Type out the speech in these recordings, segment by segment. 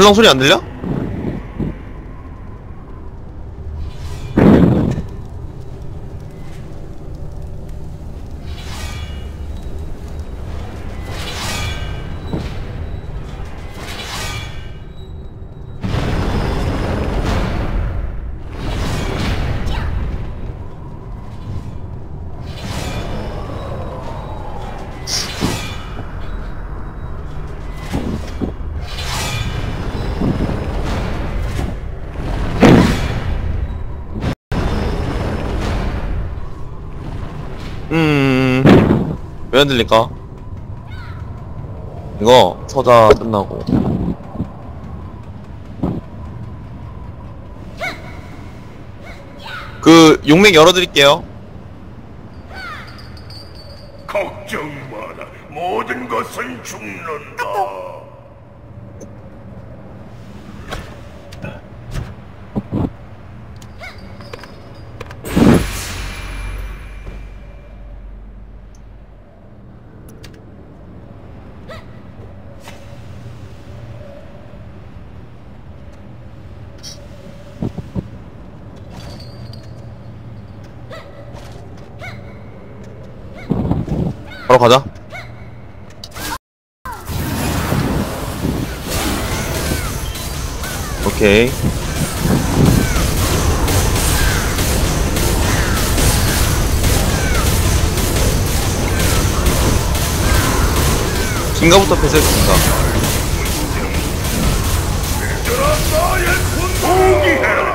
흘렁 소리 안 들려? 왜 안 들릴까? 이거 서자 끝나고. 그 용맥 열어드릴게요. 걱정 마라. 모든 것은 죽는다. 가자. 오케이. 긴가부터 패스했습니다. 포기해라.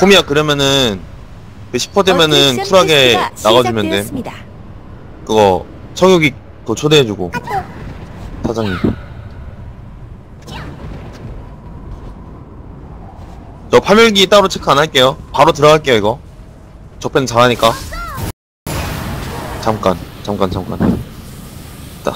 코미야 그러면은 그 10% 되면은 쿨하게 나가주면 돼. 시작되었습니다. 그거 청유기 그거 초대해주고 사장님. 저 파멸기 따로 체크 안 할게요. 바로 들어갈게요 이거. 적변 잘하니까. 잠깐, 잠깐, 잠깐. 있다.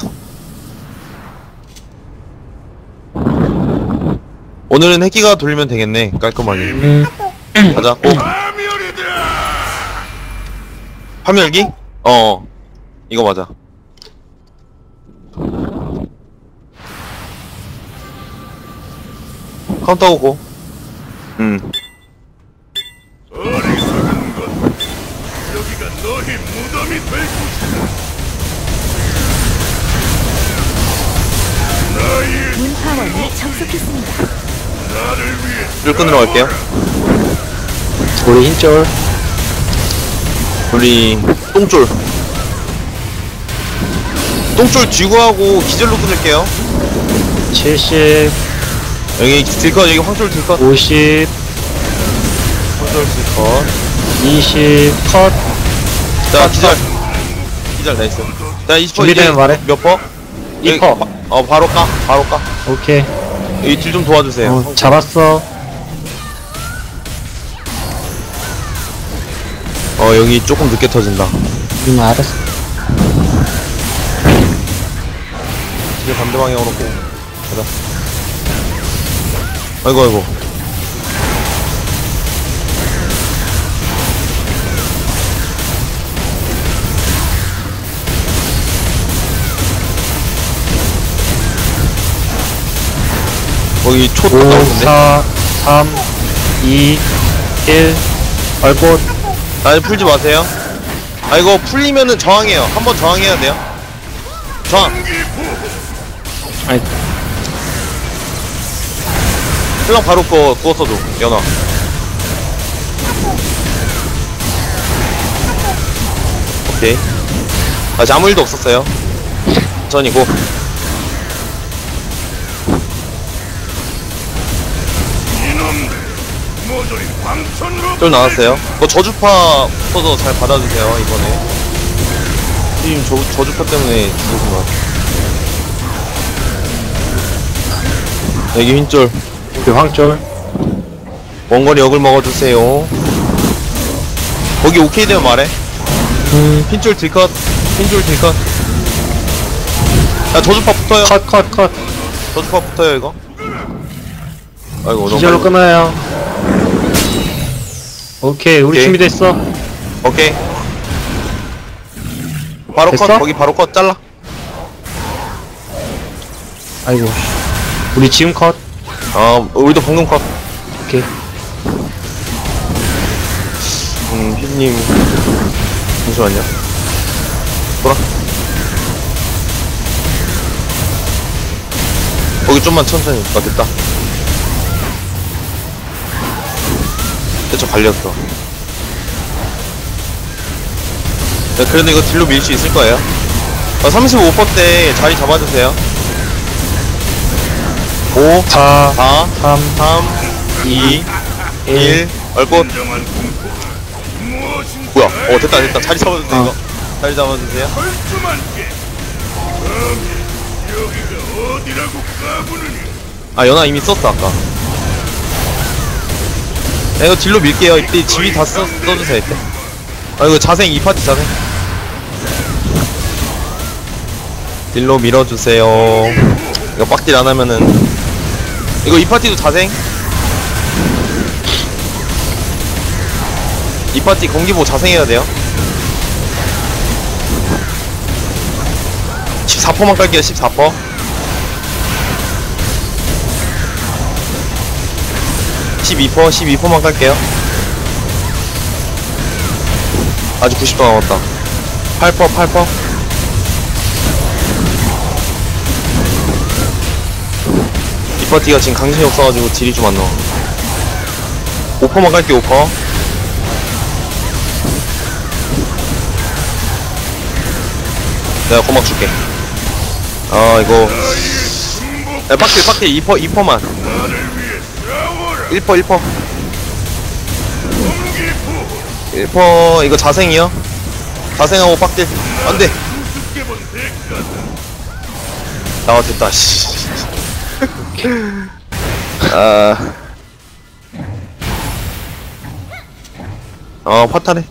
오늘은 핵기가 돌리면 되겠네 깔끔하게. 가자. 고. 파멸이다. 파멸기? 어. 이거 맞아. 카운터하고 고. 음. 어리석은 것. 여기가 너희 무덤이 될 곳이다. 나의 문파원이 접속했습니다. 나를 위해 줄 끊으러 갈게요. 우리 흰쫄 우리 똥쫄. 똥쫄 쥐고 하고 기절로 끊을게요. 70 여기 딜컷 여기 황쫄 딜컷 50 황쫄 딜컷. 20컷 자 기절. 기절 나이스. 자 20퍼 준비되면 말해. 몇 퍼? 2퍼. 여기 바- 어 바로 까. 바로 까. 오케이 여기 딜 좀 도와주세요. 어, 잡았어 어 여기 조금 늦게 터진다. 응 알았어 이제 반대 방향으로 고 가자. 아이고 아이고. 거기 초5 나오는데? 4 3 2 1 얼꽃 아니 풀지 마세요. 아 이거 풀리면은 저항해요. 한번 저항해야 돼요. 저항. 아니 그냥 바로 꺼 구웠어도 연어. 오케이. 아직 아무 일도 없었어요. 전이고. 쫄 나왔어요. 뭐 저주파 써서 잘 받아주세요 이번에. 지금 저, 저주파 때문에 죽으신 것 같아요. 여기 흰쫄. 우리 황쫄 원거리 역을 먹어주세요. 거기 오케이 되면 말해. 음 흰줄 딜컷, 흰줄 딜컷. 야 저주파 붙어요 컷, 컷, 컷. 저주파 붙어요 이거 아이고 너무 기절로 빨리- 끊어요. 오케이, 우리 오케이. 준비됐어. 오케이 바로 컷 됐어? 거기 바로 컷 잘라 아이고. 우리 지금 컷. 어 우리도 방금 컷 오케이. 음, 휘님. 잠시만요. 돌아. 거기 좀만 천천히. 아, 됐다. 대처 갈렸어. 네, 그래도 이거 딜로 밀 수 있을 거예요. 어, 35%대 자리 잡아주세요. 5, 4, 4, 3, 3, 2, 1, 1. 얼꽃. 뭐야? 어 됐다 됐다 자리 잡아주세요 어. 이거 자리 잡아주세요 아 연아 이미 썼어 아까 야, 이거 딜로 밀게요. 이때 지휘 다 써, 써주세요 이때. 아 이거 자생 이 파티 자생. 딜로 밀어주세요. 이거 빡딜 안 하면은. 이거 이 파티도 자생? 이 파티 공기보 자생해야 돼요? 14%만 깔게요 14% 12% 12%만 깔게요. 아직 90% 남았다. 8% 8%이 파티가 지금 강신이 없어가지고 딜이 좀 안 나와. 5%만 깔게 5% 내가 고막 줄게. 아 이거. 야 빡딜 빡딜 2% 2%만 1% 1% 1% 이거 자생이요? 자생하고 빡딜 안돼 대가 아 됐다 씨. 아. 어 파탄해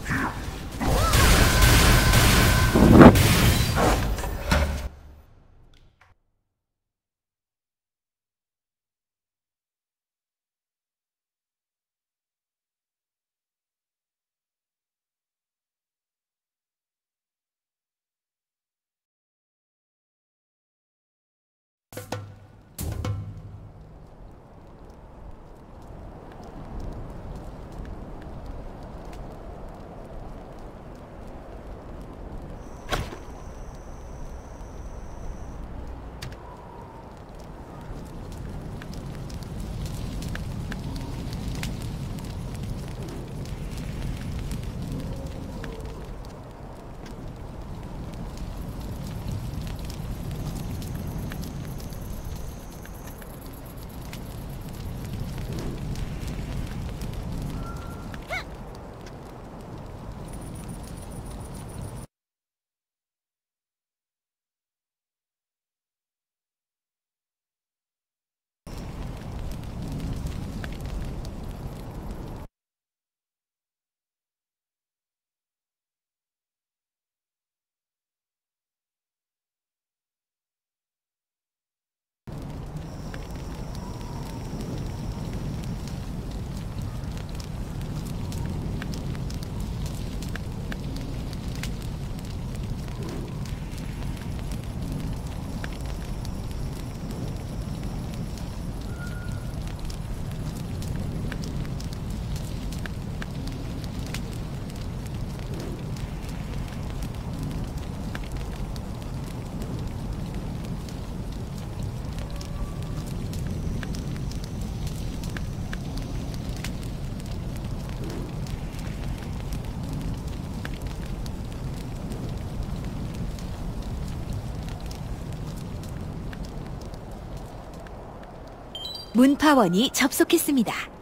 문파원이 접속했습니다.